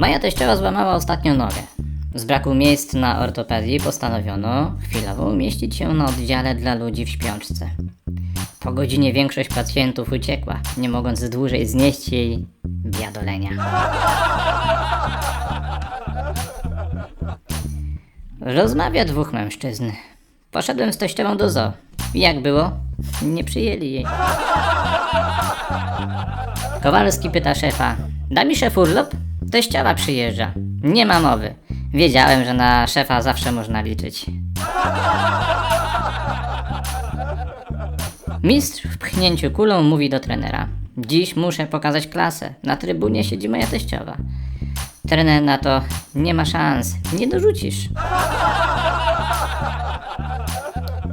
Moja teściowa złamała ostatnio nogę. Z braku miejsc na ortopedii postanowiono chwilowo umieścić się na oddziale dla ludzi w śpiączce. Po godzinie większość pacjentów uciekła, nie mogąc dłużej znieść jej biadolenia. Rozmawia dwóch mężczyzn. Poszedłem z teściową do zoo. Jak było? Nie przyjęli jej. Kowalski pyta szefa. Da mi szef urlop? Teściowa przyjeżdża. Nie ma mowy. Wiedziałem, że na szefa zawsze można liczyć. Mistrz w pchnięciu kulą mówi do trenera. Dziś muszę pokazać klasę. Na trybunie siedzi moja teściowa. Trener na to nie ma szans. Nie dorzucisz.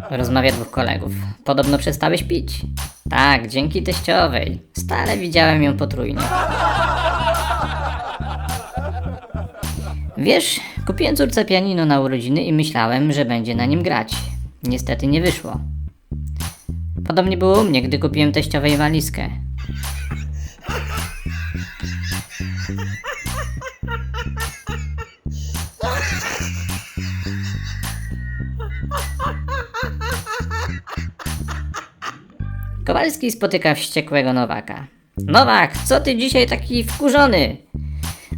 Rozmawia dwóch kolegów. Podobno przestałeś pić. Tak, dzięki teściowej. Stale widziałem ją potrójnie. Wiesz, kupiłem córce pianino na urodziny i myślałem, że będzie na nim grać. Niestety nie wyszło. Podobnie było u mnie, gdy kupiłem teściowej walizkę. Kowalski spotyka wściekłego Nowaka. Nowak, co ty dzisiaj taki wkurzony?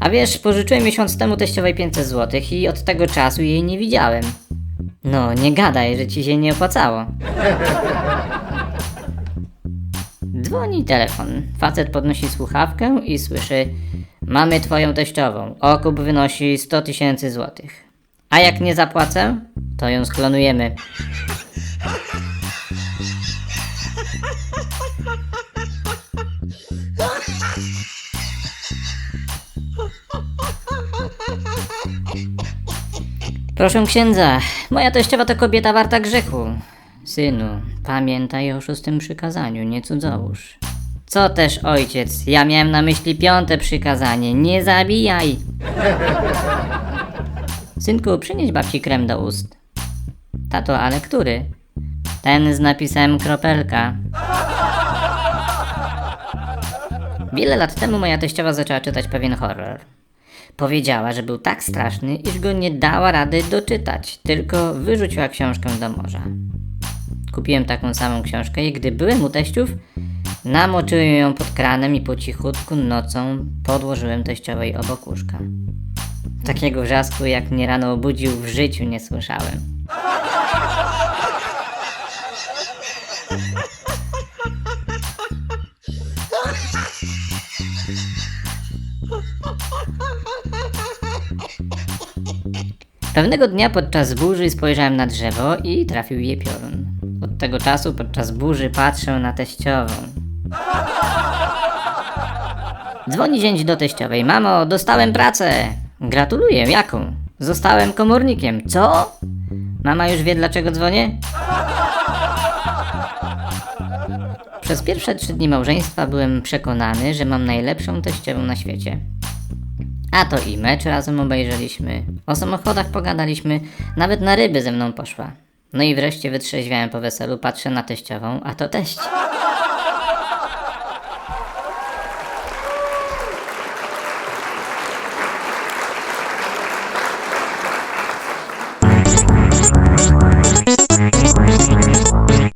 A wiesz, pożyczyłem miesiąc temu teściowej 500 zł i od tego czasu jej nie widziałem. No, nie gadaj, że ci się nie opłacało. Dzwoni telefon. Facet podnosi słuchawkę i słyszy Mamy twoją teściową. Okup wynosi 100 tysięcy złotych. A jak nie zapłacę, to ją sklonujemy. Proszę księdza, moja teściowa to kobieta warta grzechu. Synu, pamiętaj o szóstym przykazaniu, nie cudzołóż. Co też ojciec, ja miałem na myśli piąte przykazanie, nie zabijaj. Synku, przynieś babci krem do ust. Tato, ale który? Ten z napisem kropelka. Wiele lat temu moja teściowa zaczęła czytać pewien horror. Powiedziała, że był tak straszny, iż go nie dała rady doczytać, tylko wyrzuciła książkę do morza. Kupiłem taką samą książkę i gdy byłem u teściów, namoczyłem ją pod kranem i po cichutku nocą podłożyłem teściowej obok łóżka. Takiego wrzasku, jak mnie rano obudził, w życiu nie słyszałem. Pewnego dnia podczas burzy spojrzałem na drzewo i trafił je piorun. Od tego czasu podczas burzy patrzę na teściową. Dzwoni zięć do teściowej. Mamo, dostałem pracę. Gratuluję, jaką? Zostałem komornikiem. Co? Mama już wie dlaczego dzwonię? Przez pierwsze trzy dni małżeństwa byłem przekonany, że mam najlepszą teściową na świecie. A to i mecz razem obejrzeliśmy, o samochodach pogadaliśmy, nawet na ryby ze mną poszła. No i wreszcie wytrzeźwiałem po weselu, patrzę na teściową, a to teść.